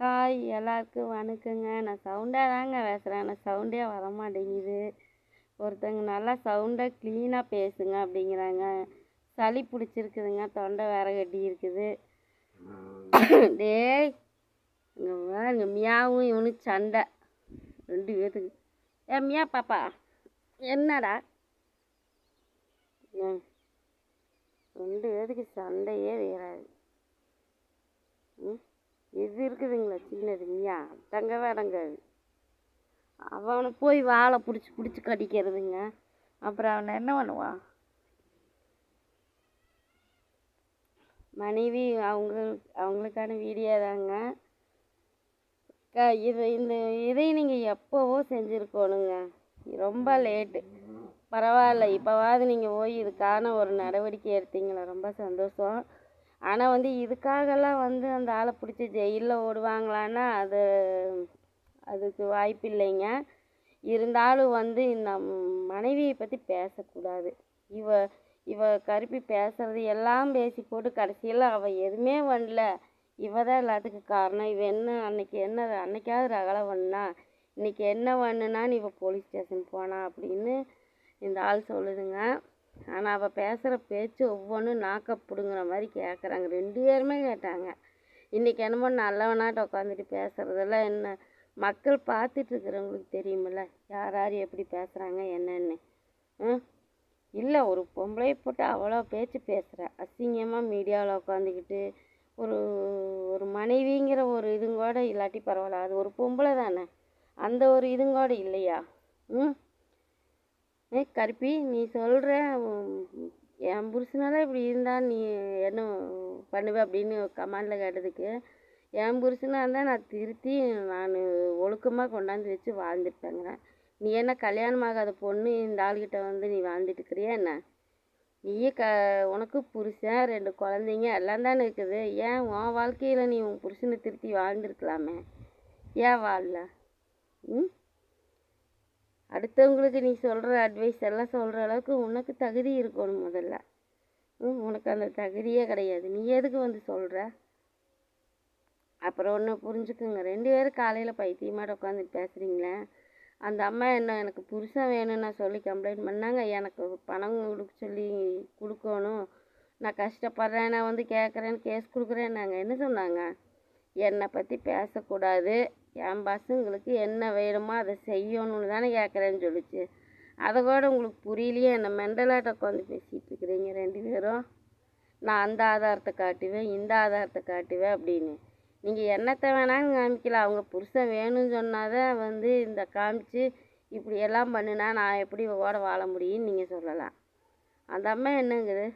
Hi எல்லாருக்கும் வணக்கங்க. நான் சவுண்டாக தாங்க பேசுகிறேன் ஆனால் சவுண்டே வர மாட்டேங்குது ஒருத்தங்க நல்லா சவுண்டாக க்ளீனாக பேசுங்க அப்படிங்கிறாங்க. சளி பிடிச்சிருக்குதுங்க. தொண்டை வேற கட்டி இருக்குது டேய் இங்கே மியாவும் இவனுக்கு சண்டை. ரெண்டு பேத்துக்கு. ஏ மியா பாப்பா என்னடா? ஏன் ரெண்டு பேத்துக்கு சண்டையே வேறாது. ம்? இது இருக்குதுங்களா சின்னது மியா? தங்கவே அடங்காது அவனை போய் வாழை பிடிச்சி பிடிச்சி கடிக்கிறதுங்க. அப்புறம் அவனை என்ன பண்ணுவான் மனைவி அவங்க அவங்களுக்கான வீடியோ தாங்க. க இது இந்த இதை நீங்கள் எப்போவோ செஞ்சுருக்கணுங்க. ரொம்ப லேட்டு. பரவாயில்ல இப்போவாவது நீங்கள் போய் இதுக்கான ஒரு நடவடிக்கை எடுத்தீங்களா? ரொம்ப சந்தோஷம். ஆனால் வந்து இதுக்காகலாம் வந்து அந்த ஆளை பிடிச்சி ஜெயிலில் ஓடுவாங்களான்னா அது அதுக்கு வாய்ப்பு இல்லைங்க. இருந்தாலும் வந்து இந்த மனைவியை பற்றி பேசக்கூடாது. இவ இவ கருப்பி பேசுறது எல்லாம் பேசி போட்டு கடைசியில் அவள் எதுவுமே பண்ணல இவ தான் எல்லாத்துக்கும் காரணம். இவ என்ன அன்னைக்கு என்ன அன்னைக்காவது ரகலை பண்ணா இன்னைக்கு என்ன பண்ணுனான்னு இவ போலீஸ் ஸ்டேஷன் போனா அப்படின்னு இந்த ஆள் சொல்லுதுங்க. ஆனால் அவள் பேசுகிற பேச்சு ஒவ்வொன்றும் நாக்க பிடுங்குற மாதிரி கேட்குறாங்க ரெண்டு பேருமே கேட்டாங்க. இன்றைக்கி என்னமோ நல்லவனாட்ட உட்காந்துட்டு பேசுகிறதெல்லாம் என்ன மக்கள் பார்த்துட்டு இருக்கிறவங்களுக்கு தெரியுமில்ல. யார் யார் எப்படி பேசுகிறாங்க என்னென்னு. ம்? இல்லை ஒரு பொம்பளை போட்டு அவ்வளோ பேச்சு பேசுகிற அசிங்கமாக மீடியாவில் உட்காந்துக்கிட்டு ஒரு ஒரு மனைவிங்கிற ஒரு இதுங்கூட இல்லாட்டி பரவாயில்ல. அது ஒரு பொம்பளை தானே. அந்த ஒரு இதுங்கூட இல்லையா? ம்? ஏ கருப்பி நீ சொல்கிற என் புருஷனால இப்படி இருந்தால் நீ என்ன பண்ணுவ அப்படின்னு கமாண்டில் கேட்டதுக்கு என் புருஷனாக இருந்தால் நான் திருத்தி நான் ஒழுக்கமாக கொண்டாந்து வச்சு வாழ்ந்துருப்பேங்க நீ என்ன கல்யாணம் ஆகாத பொண்ணு இந்த ஆள்கிட்ட வந்து நீ வாழ்ந்துட்டு இருக்கிறியா என்ன? நீயே க உனக்கு புருஷன் ரெண்டு குழந்தைங்க எல்லாம் தானே இருக்குது. ஏன் உன் வாழ்க்கையில் நீ உன் புருஷனை திருத்தி வாழ்ந்துருக்கலாமே? ஏன் வாழல? ம் அடுத்தவங்களுக்கு நீ சொல்கிற அட்வைஸ் எல்லாம் சொல்கிற அளவுக்கு உனக்கு தகுதி இருக்கணும் முதல்ல. ம் உனக்கு அந்த தகுதியே கிடையாது. நீ எதுக்கு வந்து சொல்கிற அப்புறம் ஒன்று புரிஞ்சுக்குங்க. ரெண்டு பேரும் காலையில் பைத்தியமாட உட்காந்து பேசுகிறீங்களே அந்த அம்மா என்ன எனக்கு புருஷன் வேணும்னு நான் சொல்லி கம்ப்ளைண்ட் பண்ணாங்க. எனக்கு பணம் கொடுக்க சொல்லி கொடுக்கணும். நான் கஷ்டப்படுறேன் நான் வந்து கேட்குறேன்னு கேஸ் கொடுக்குறேன்னாங்க. என்ன சொன்னாங்க? என்னை பற்றி பேசக்கூடாது. என் பசங்களுக்கு என்ன வேணுமோ அதை செய்யணும்னு தானே கேட்குறேன்னு சொல்லிச்சு. அதை கூட உங்களுக்கு புரியலையே என்ன மெண்டலாட்ட உட்காந்து பேசிகிட்டு இருக்கிறீங்க ரெண்டு பேரும். நான் அந்த ஆதாரத்தை காட்டுவேன் இந்த ஆதாரத்தை காட்டுவேன் அப்படின்னு. நீங்கள் என்னத்தை வேணாலும் காமிக்கலாம். அவங்க புருஷன் வேணும்னு சொன்னாதான் வந்து இந்த காமிச்சு இப்படி எல்லாம் பண்ணுனா நான் எப்படி ஓட வாழ முடியும்னு நீங்கள் சொல்லலாம். அந்த அம்மா என்னங்குது?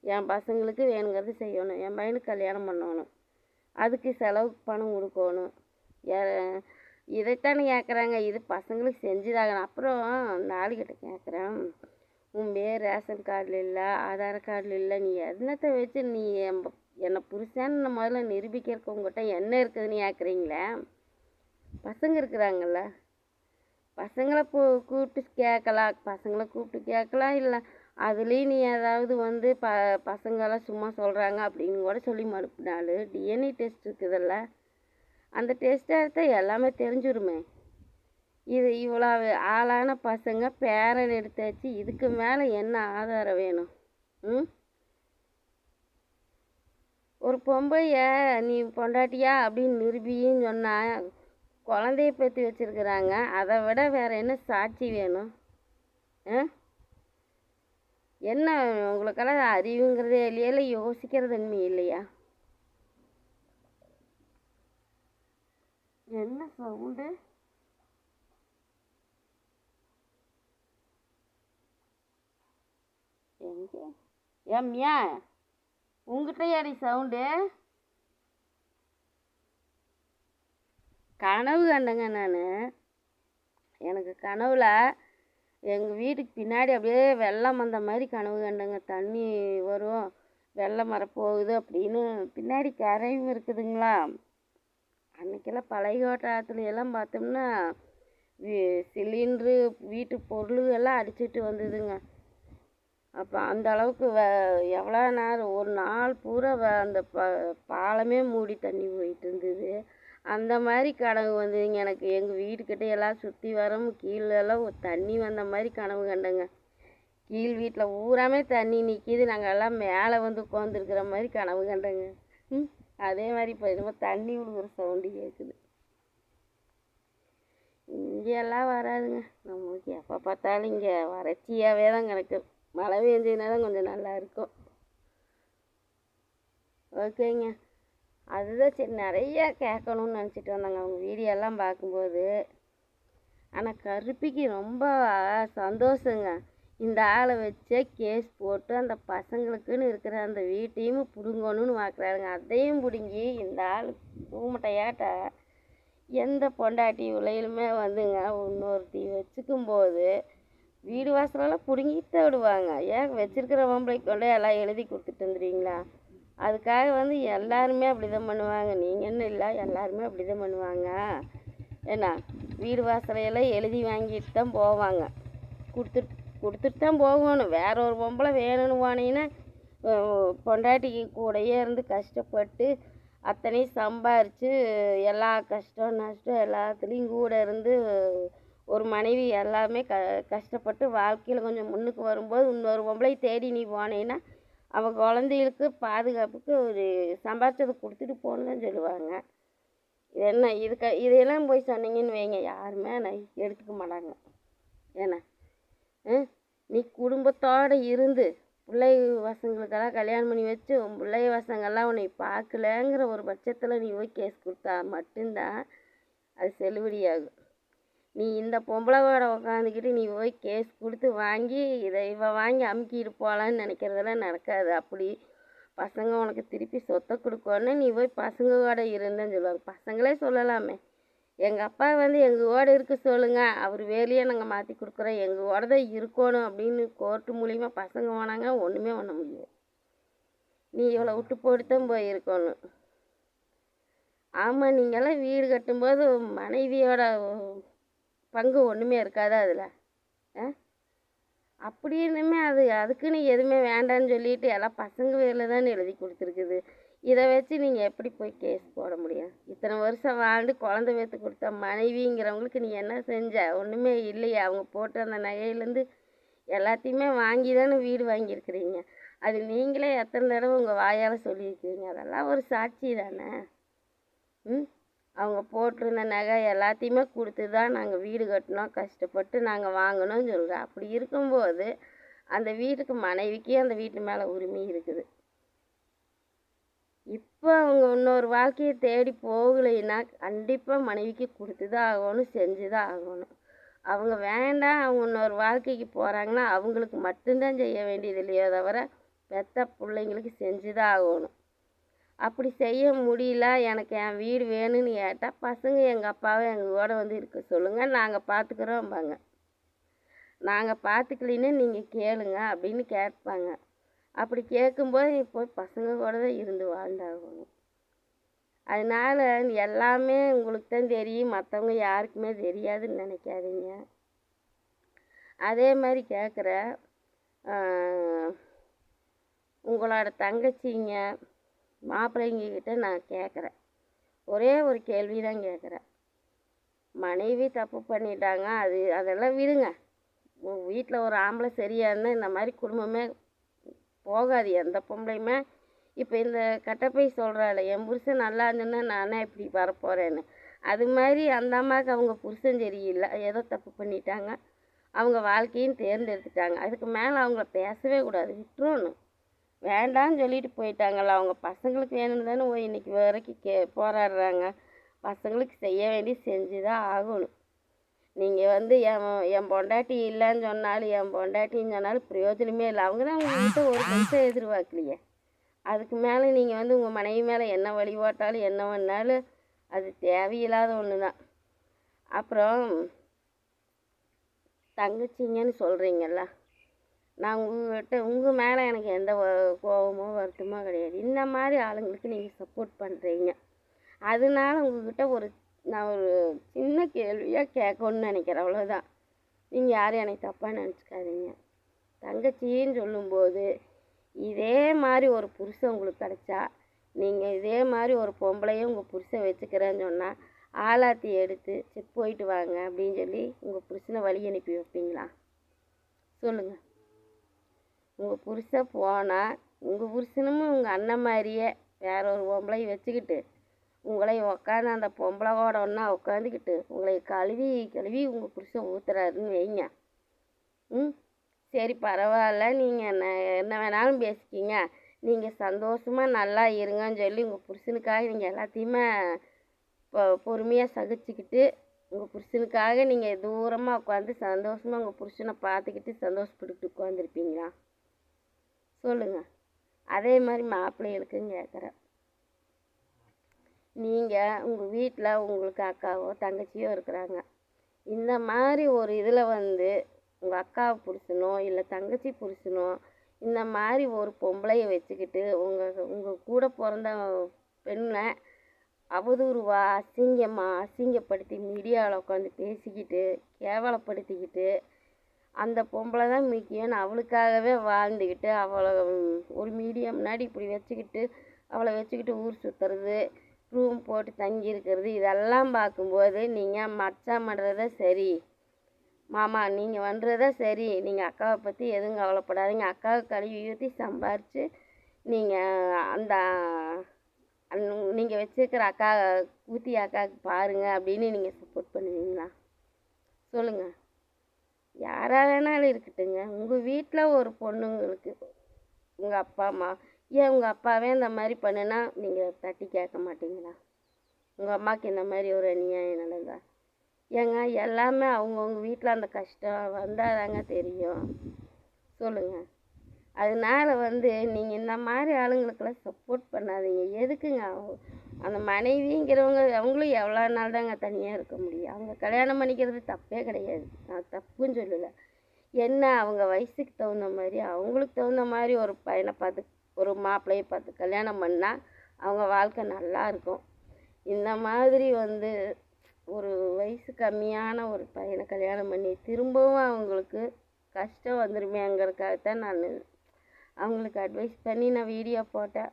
என் பசங்களுக்கு வேணுங்கிறது செய்யணும். என் பையனுக்கு கல்யாணம் பண்ணணும். அதுக்கு செலவுக்கு பணம் கொடுக்கணும். இதைத்தானே கேட்குறாங்க இது பசங்களுக்கு செஞ்சுதாகணும். அப்புறம் நாளைக்கிட்ட கேட்குறேன் உன் பேர் ரேஷன் கார்டில் இல்லை ஆதார் கார்டில் இல்லை நீ என்னத்தை வச்சு நீ என் என்னை புருஷன்னு முதல்ல நிரூபிக்கிறக்கு உங்கள்கிட்ட என்ன இருக்குதுன்னு கேட்குறீங்களே பசங்க இருக்கிறாங்கல்ல. பசங்களை கூ கூப்பிட்டு கேட்கலாம் பசங்களை கூப்பிட்டு கேட்கலாம் இல்லை அதுலேயும் நீ ஏதாவது வந்து ப பசங்களாம் சும்மா சொல்கிறாங்க அப்படின்னு கூட சொல்லி மறுப்பினாலும் டிஎன்ஏ டெஸ்ட் இருக்குதுல்ல. அந்த டெஸ்ட்டை எடுத்தால் எல்லாமே தெரிஞ்சிருமே. இது இவ்வளோ ஆளான பசங்க பேரன் எடுத்தாச்சு இதுக்கு மேலே என்ன ஆதாரம் வேணும்? ம்? ஒரு பொம்பளைய நீ பொண்டாட்டியா அப்படின்னு நிரூபின்னு சொன்னால் குழந்தைய பற்றி வச்சுருக்குறாங்க. அதை விட வேறு என்ன சாட்சி வேணும்? ஆ? என்ன உங்களுக்கெல்லாம் அறிவுங்கிறதே இல்லையா? யோசிக்கிறது உண்மை இல்லையா? என்ன சவுண்டு? எங்கே? ஏம்யா உங்ககிட்ட யாரி சவுண்டு. கனவு கண்டங்க நான். எனக்கு கனவில் எங்கள் வீட்டுக்கு பின்னாடி அப்படியே வெள்ளம் வந்த மாதிரி கனவு கண்டங்க. தண்ணி வரும் வெள்ளம் வரப்போகுது அப்படின்னு பின்னாடி கரையும் இருக்குதுங்களா? அன்றைக்கெல்லாம் பழைய ஆற்றுல எல்லாம் பார்த்தோம்னா சிலிண்ட்ரு வீட்டு பொருளுகள்லாம் அடிச்சிட்டு வந்ததுங்க. அப்போ அந்த அளவுக்கு வ எவ்வளோ நேரம் ஒரு நாள் பூரா வ அந்த ப பாலமே மூடி தண்ணி போயிட்டு இருந்தது. அந்த மாதிரி கனவு வந்ததுங்க எனக்கு. எங்கள் வீட்டுக்கிட்ட எல்லாம் சுற்றி வரவும் கீழெல்லாம் தண்ணி வந்த மாதிரி கனவு கண்டேங்க. கீழ் வீட்டில் பூராமே தண்ணி நிற்கிது நாங்கள் எல்லாம் மேலே வந்து உட்காந்துருக்குற மாதிரி கனவு கண்டேங்க. அதே மாதிரி இப்போ என்னமோ தண்ணி விழுகிற சவுண்டு கேட்குது இங்கெல்லாம் வராதுங்க. நம்மளுக்கு எப்போ பார்த்தாலும் இங்கே வறட்சியாகவே தான் கிடக்கு மழை பெஞ்சதுனா தான் கொஞ்சம் நல்லா இருக்கும். ஓகேங்க. அதுதான் சரி நிறைய கேட்கணும்னு நினச்சிட்டு வந்தாங்க. அவங்க வீடியோலாம் பார்க்கும்போது. ஆனால் கருப்பிக்கு ரொம்ப சந்தோஷங்க. இந்த ஆளை வச்சே கேஸ் போட்டு அந்த பசங்களுக்குன்னு இருக்கிற அந்த வீட்டையும் பிடுங்கணும்னு பார்க்குறாருங்க அதையும் பிடுங்கி இந்த ஆள் ஊமட்டையாட்ட எந்த பொண்டாட்டி உலையிலுமே வந்துங்க இன்னொருத்தி வச்சுக்கும் போது வீடு வாசலெல்லாம் பிடுங்கிட்டு விடுவாங்க. ஏன் வச்சுருக்கிற பொம்பளைக்கு கொண்டு எல்லாம் எழுதி கொடுத்துட்டு வந்துடுவீங்களா அதுக்காக வந்து எல்லாருமே அப்படி தான் பண்ணுவாங்க நீங்கன்னு இல்லை எல்லாருமே அப்படி தான் பண்ணுவாங்க. என்ன வீடு வாசலையெல்லாம் எழுதி வாங்கிட்டு தான் போவாங்க. கொடுத்துட்டு கொடுத்துட்டு தான் போகணும். வேற ஒரு பொம்பளை வேணும்னு போனீங்கன்னா பொண்டாட்டி பொண்டாட்டிக்கு கூடயே இருந்து கஷ்டப்பட்டு அத்தனையும் சம்பாரித்து எல்லா கஷ்டம் நஷ்டம் எல்லாத்துலேயும் கூட இருந்து ஒரு மனைவி எல்லாமே க கஷ்டப்பட்டு வாழ்க்கையில் கொஞ்சம் முன்னுக்கு வரும்போது இன்னொரு பொம்பளை தேடி நீ போனேன்னா அவன் குழந்தைகளுக்கு பாதுகாப்புக்கு ஒரு சம்பாரிச்சதை கொடுத்துட்டு போகணுன்னு சொல்லுவாங்க. இது என்ன இதுக்கு இதையெல்லாம் போய் சொன்னீங்கன்னு வைங்க. யாருமே நான் எடுத்துக்க மாட்டாங்க. ஏன்னா குடும்பத்தோடு இருந்து பிள்ளை பசங்களுக்கெல்லாம் கல்யாணம் பண்ணி வச்சு உன் பிள்ளை பசங்கள்லாம் உன்னை பார்க்கலங்கிற ஒரு பட்சத்தில் நீ போய் கேஸ் கொடுத்தா மட்டும்தான் அது செல்லுபடியாகும். நீ இந்த பொம்பளைவோட உட்காந்துக்கிட்டு நீ போய் கேஸ் கொடுத்து வாங்கி இதை இவ வாங்கி அமுக்கிட்டு போகலான்னு நினைக்கிறதெல்லாம் நடக்காது. அப்படி பசங்க உனக்கு திருப்பி சொத்தை கொடுக்கணும் நீ போய் பசங்க கூட இருந்தேன்னு சொல்லுவாங்க. பசங்களே சொல்லலாமே. எங்கள் அப்பா வந்து எங்கள் ஓட இருக்க சொல்லுங்கள் அவர் வேலையை நாங்கள் மாற்றி கொடுக்குறோம். எங்கள் கூட தான் இருக்கணும் அப்படின்னு கோர்ட்டு மூலியமாக பசங்க போனாங்க ஒன்றுமே பண்ண முடியாது நீ இவ்வளோ விட்டு போட்டு தான் போயிருக்கணும். ஆமாம் நீங்கள்லாம் வீடு கட்டும்போது மனைவியோட பங்கு ஒன்றுமே இருக்காது அதில்? ஆ? அப்படின்னுமே அது அதுக்குன்னு எதுவுமே வேண்டான்னு சொல்லிட்டு எல்லாம் பசங்க வேலை தான் எழுதி கொடுத்துருக்குது. இதை வச்சு நீங்கள் எப்படி போய் கேஸ் போட முடியும்? இத்தனை வருஷம் வாழ்ந்து குழந்தை பேத்து கொடுத்த மனைவிங்கிறவங்களுக்கு நீ என்ன செஞ்ச? ஒன்றுமே இல்லையே. அவங்க போட்டு அந்த நகையிலேருந்து எல்லாத்தையுமே வாங்கி தானே வீடு வாங்கியிருக்கிறீங்க. அது நீங்களே எத்தனை தடவை உங்கள் வாயால் சொல்லியிருக்கிறீங்க அதெல்லாம் ஒரு சாட்சி தானே. ம்? அவங்க போட்டிருந்த நகை எல்லாத்தையுமே கொடுத்து தான் நாங்கள் வீடு கட்டினோம். கஷ்டப்பட்டு நாங்கள் வாங்கினோம்னு சொல்கிறோம் அப்படி இருக்கும்போது அந்த வீட்டுக்கு மனைவிக்கே அந்த வீட்டு மேலே உரிமை இருக்குது. இப்போ அவங்க இன்னொரு வாழ்க்கையை தேடி போகலைன்னா கண்டிப்பாக மனைவிக்கு கொடுத்து தான் ஆகணும் செஞ்சு தான் ஆகணும். அவங்க வேண்டாம் அவங்க இன்னொரு வாழ்க்கைக்கு போகிறாங்கன்னா அவங்களுக்கு மட்டும்தான் செய்ய வேண்டியது இல்லையோ தவிர பெத்த பிள்ளைங்களுக்கு செஞ்சு தான் ஆகணும். அப்படி செய்ய முடியல எனக்கு என் வீடு வேணும்னு கேட்டால் பசங்க எங்கள் அப்பாவை எங்கள் கூட வந்து இருக்க சொல்லுங்கள் நாங்கள் பார்த்துக்குறோம்பாங்க நாங்கள் பார்த்துக்கலின்னு நீங்கள் கேளுங்க அப்படின்னு கேட்பாங்க. அப்படி கேட்கும்போது நீ போய் பசங்க கூட தான் இருந்து வாழ்ந்தாகணும். அதனால எல்லாமே உங்களுக்கு தான் தெரியும். மற்றவங்க யாருக்குமே தெரியாதுன்னு நினைக்காதீங்க. அதே மாதிரி கேட்குற உங்களோட தங்கச்சிங்க மாப்பிள்ளைங்கக்கிட்ட நான் கேட்குறேன். ஒரே ஒரு கேள்வி தான் கேட்குறேன். மனைவி தப்பு பண்ணிட்டாங்க அது அதெல்லாம் விடுங்க. வீட்டில் ஒரு ஆம்பளை சரியாக இருந்தால் இந்த மாதிரி குடும்பமே போகாது எந்த பொம்பளையுமே. இப்போ இந்த கட்டப்பை சொல்கிறாள் என் புருஷன் நல்லா இருந்துன்னா நானே இப்படி வரப்போகிறேன்னு அது மாதிரி அந்த அம்மாவுக்கு அவங்க புருஷன் சரியில்லை. ஏதோ தப்பு பண்ணிட்டாங்க. அவங்க வாழ்க்கையும் தேர்ந்தெடுத்துட்டாங்க. அதுக்கு மேலே அவங்கள பேசவே கூடாது. விட்டுறணும். வேண்டான்னு சொல்லிட்டு போயிட்டாங்கல்ல. அவங்க பசங்களுக்கு வேணும்னு தானே போய் இன்னைக்கு வரைக்கும் கே போராடுறாங்க. பசங்களுக்கு செய்ய வேண்டி செஞ்சு தான் ஆகணும். நீங்கள் வந்து என் என் பொண்டாட்டி இல்லைன்னு சொன்னாலும் என் பொண்டாட்டின்னு சொன்னாலும் பிரயோஜனமே இல்லை. அவங்க தான் உங்கள்கிட்ட ஒரு பைசா எதிர்பார்க்கலையே. அதுக்கு மேலே நீங்கள் வந்து உங்கள் மனைவி மேலே என்ன வழி போட்டாலும் என்ன பண்ணாலும் அது தேவையில்லாத ஒன்று தான் அப்புறம் தங்கச்சிங்கன்னு சொல்கிறீங்கல்ல நான் உங்கள்கிட்ட உங்கள் மேலே எனக்கு எந்த கோபமோ வருத்தமோ கிடையாது. இந்த மாதிரி ஆளுங்களுக்கு நீங்கள் சப்போர்ட் பண்ணுறீங்க அதனால உங்கள்கிட்ட ஒரு நான் ஒரு சின்ன கேள்வியாக கேட்கணும்னு நினைக்கிறேன். அவ்வளோதான் நீங்கள் யாரும் எனக்கு தப்பாக நினச்சிக்காதீங்க. தங்கச்சின்னு சொல்லும்போது இதே மாதிரி ஒரு புருஷன் உங்களுக்கு கிடைச்சா நீங்கள் இதே மாதிரி ஒரு பொம்பளையும் உங்கள் புருஷன் வச்சுக்கிறேன்னு சொன்னால் ஆளாத்தி எடுத்து சரி போயிட்டு வாங்க அப்படின்னு சொல்லி உங்கள் புருஷனை வழி அனுப்பி வைப்பீங்களா? சொல்லுங்கள் உங்கள் புருஷன் போனால் உங்கள் புருஷனும் உங்கள் அண்ணன் மாதிரியே வேற ஒரு பொம்பளையை வச்சுக்கிட்டு உங்களை உக்காந்து அந்த பொம்பளையோட ஒன்றா உட்காந்துக்கிட்டு உங்களை கழுவி கழுவி உங்கள் புருஷன் ஊத்துறாருன்னு வைங்க. ம்? சரி பரவாயில்ல. நீங்கள் என்ன என்ன வேணாலும் பேசிக்கிங்க. நீங்கள் சந்தோஷமாக நல்லா இருங்கன்னு சொல்லி உங்கள் புருஷனுக்காக நீங்கள் எல்லாத்தையுமே இப்போ பொறுமையாக சகிச்சுக்கிட்டு உங்கள் புருஷனுக்காக நீங்கள் தூரமாக உட்காந்து சந்தோஷமாக உங்கள் புருஷனை பார்த்துக்கிட்டு சந்தோஷப்பட்டுக்கிட்டு உட்காந்துருப்பீங்களா சொல்லுங்கள் அதே மாதிரி மாப்பிள்ளைகளுக்கும் கேட்குறேன் நீங்கள் உங்கள் வீட்டில் உங்களுக்கு அக்காவோ தங்கச்சியோ இருக்கிறாங்க. இந்த மாதிரி ஒரு இதில் வந்து உங்கள் அக்கா புருஷனோ இல்லை தங்கச்சி புருஷனோ இந்த மாதிரி ஒரு பொம்பளையை வச்சுக்கிட்டு உங்கள் உங்கள் கூட பிறந்த பெண்ணை அவதூறுவா அசிங்கமாக அசிங்கப்படுத்தி மீடியாவில் உட்காந்து பேசிக்கிட்டு கேவலப்படுத்திக்கிட்டு அந்த பொம்பளை தான் முக்கியம்னு அவளுக்காகவே வாழ்ந்துக்கிட்டு அவளை ஒரு மீடியா முன்னாடி இப்படி வச்சுக்கிட்டு அவளை வச்சுக்கிட்டு ஊர் சுற்றுறது ரூம் போட்டு தங்கி இருக்கிறது. இதெல்லாம் பார்க்கும்போது நீங்கள் மச்சான் பண்ணுறத சரி. மாமா நீங்கள் பண்ணுறத சரி. நீங்கள் அக்காவை பற்றி எதுவும் கவலைப்படாதீங்க. அக்காவை கழுவி ஊற்றி சம்பாரித்து நீங்கள் அந்த நீங்கள் வச்சுருக்கிற அக்கா ஊற்றி அக்காவுக்கு பாருங்கள் அப்படின்னு நீங்கள் சப்போர்ட் பண்ணுவீங்களா? சொல்லுங்கள் யாராக வேணாலும் இருக்கட்டுங்க. உங்கள் வீட்டில் ஒரு பொண்ணுங்களுக்கு உங்கள் அப்பா அம்மா ஏன் உங்கள் அப்பாவே இந்த மாதிரி பண்ணுனா நீங்கள் தட்டி கேட்க மாட்டீங்களா? உங்கள் அம்மாவுக்கு இந்த மாதிரி ஒரு அநியாயம் நடந்தா? ஏங்க எல்லாமே அவங்கவுங்க வீட்டில் அந்த கஷ்டம் வந்தால் தாங்க தெரியும். சொல்லுங்கள் அதனால வந்து நீங்கள் இந்த மாதிரி ஆளுங்களுக்கெல்லாம் சப்போர்ட் பண்ணாதீங்க. எதுக்குங்க அந்த மனைவிங்கிறவங்க அவங்களும் எவ்வளோ நாள் தாங்க தனியாக இருக்க முடியும். அவங்க கல்யாணம் பண்ணிக்கிறது தப்பே கிடையாது. நான் தப்புன்னு சொல்லலை. என்ன அவங்க வயசுக்கு தகுந்த மாதிரி அவங்களுக்கு தகுந்த மாதிரி ஒரு பையனை பார்த்து ஒரு மாப்பிள்ளையை பார்த்து கல்யாணம் பண்ணால் அவங்க வாழ்க்கை நல்லா இருக்கும். இந்த மாதிரி வந்து ஒரு வயசு கம்மியான ஒரு பையனை கல்யாணம் பண்ணி திரும்பவும் அவங்களுக்கு கஷ்டம் வந்துருமேங்கிறதுக்காகத்தான் நான் அவங்களுக்கு அட்வைஸ் பண்ணி நான் வீடியோ போட்டேன்.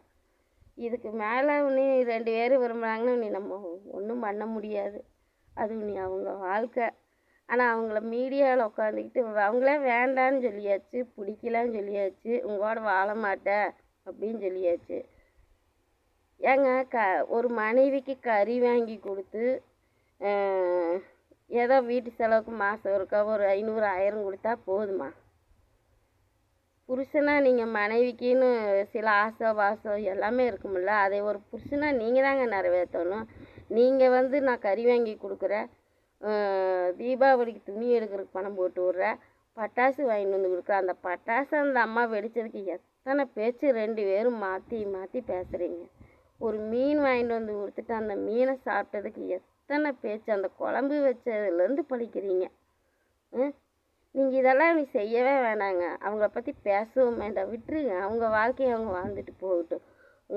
இதுக்கு மேலே நீ ரெண்டு பேரும் விரும்புகிறாங்கன்னு நீ நம்ம ஒன்றும் பண்ண முடியாது. அது நீ அவங்க வாழ்க்கை. ஆனால் அவங்கள மீடியாவில் உட்காந்துக்கிட்டு அவங்களே வேண்டான்னு சொல்லியாச்சு பிடிக்கலன்னு சொல்லியாச்சு உங்களோட வாழ மாட்டேன். அப்படின்னு சொல்லியாச்சு. ஏங்க க ஒரு மனைவிக்கு கறி வாங்கி கொடுத்து ஏதோ வீட்டு செலவுக்கு மாதம் ஒருக்கா ஒரு ஐநூறு ஆயிரம் கொடுத்தா போதுமா? புருஷனாக நீங்கள் மனைவிக்குன்னு சில ஆசை வாசம் எல்லாமே இருக்குமில்ல அதை ஒரு புருஷனாக நீங்கள் தாங்க நிறைவேற்றணும். நீங்கள் வந்து நான் கறி வாங்கி கொடுக்குறேன். தீபாவளிக்கு துணி எடுக்கிறதுக்கு பணம் போட்டு விட்றேன். பட்டாசு வாங்கிட்டு வந்து கொடுக்குறேன். அந்த பட்டாசு அந்த அம்மா வெடித்ததுக்கு எத்தனை பேச்சு ரெண்டு பேரும் மாற்றி மாற்றி பேசுகிறீங்க ஒரு மீன் வாங்கிட்டு வந்து கொடுத்துட்டு அந்த மீனை சாப்பிட்டதுக்கு எத்தனை பேச்சு? அந்த குழம்பு வச்சதுலேருந்து பழிக்கிறீங்க. நீங்கள் இதெல்லாம் நீ செய்யவே வேணாங்க. அவங்கள பற்றி பேசவும் வேண்டாம். விட்டுருங்க. அவங்க வாழ்க்கையை அவங்க வாழ்ந்துட்டு போகட்டும்.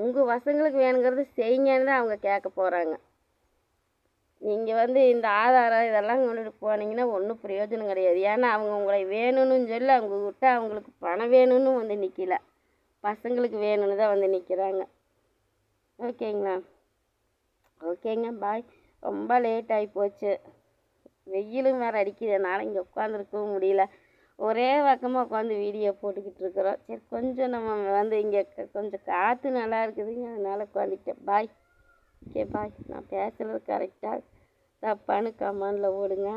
உங்கள் பசங்களுக்கு வேணுங்கிறது செய்யுங்கன்னு தான் அவங்க கேட்க போகிறாங்க நீங்கள் வந்து இந்த ஆதாரம் இதெல்லாம் கொண்டுட்டு போனீங்கன்னா ஒன்றும் பிரயோஜனம் கிடையாது. ஏன்னா அவங்க உங்களை வேணும்னு சொல்லி அவங்க விட்டு அவங்களுக்கு பணம் வேணும்னு வந்து நிற்கல பசங்களுக்கு வேணும்னு தான் வந்து நிற்கிறாங்க ஓகேங்களா? ஓகேங்க பாய். ரொம்ப லேட் ஆகி போச்சு. வெயிலும் வேறு அடிக்கிறதுனால இங்கே உட்காந்துருக்கவும் முடியல. ஒரே பக்கமாக உட்காந்து வீடியோ போட்டுக்கிட்டு இருக்கிறோம். சரி கொஞ்சம் நம்ம வந்து இங்கே கொஞ்சம் காற்று நல்லா இருக்குதுங்க. அதனால் உட்காந்துக்கிட்டேன் பாய். Okay bye. நான் பேசுகிறது கரெக்டாக தப்பான்னு கமெண்டில் ஓடுங்க.